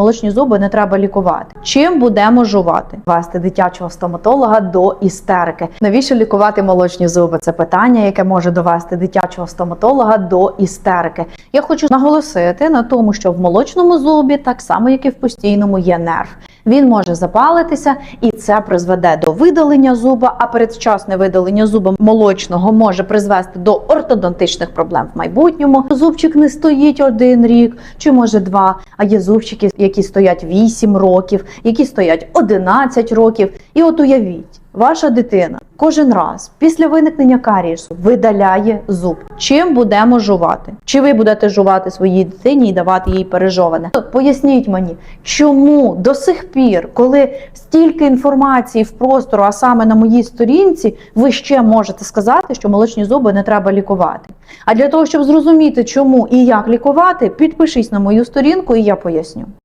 молочні зуби не треба лікувати. Чим будемо жувати? Вести дитячого стоматолога до істерики. Навіщо лікувати молочні зуби? Це питання, яке може довести дитячого стоматолога до істерики. Я хочу наголосити на тому, що в молочному зубі, так само як і в постійному, є нерв. Він може запалитися, і це призведе до видалення зуба. А передчасне видалення зуба молочного може призвести до ортодонтичних проблем в майбутньому. Зубчик не стоїть один рік чи може два. А є зубчики, які стоять 8 років, які стоять 11 років. І от уявіть. Ваша дитина кожен раз після виникнення карієсу видаляє зуб. Чим будемо жувати? Чи ви будете жувати своїй дитині і давати їй пережоване? Поясніть мені, чому до сих пір, коли стільки інформації в простору, а саме на моїй сторінці, ви ще можете сказати, що молочні зуби не треба лікувати. А для того, щоб зрозуміти, чому і як лікувати, підпишись на мою сторінку, і я поясню.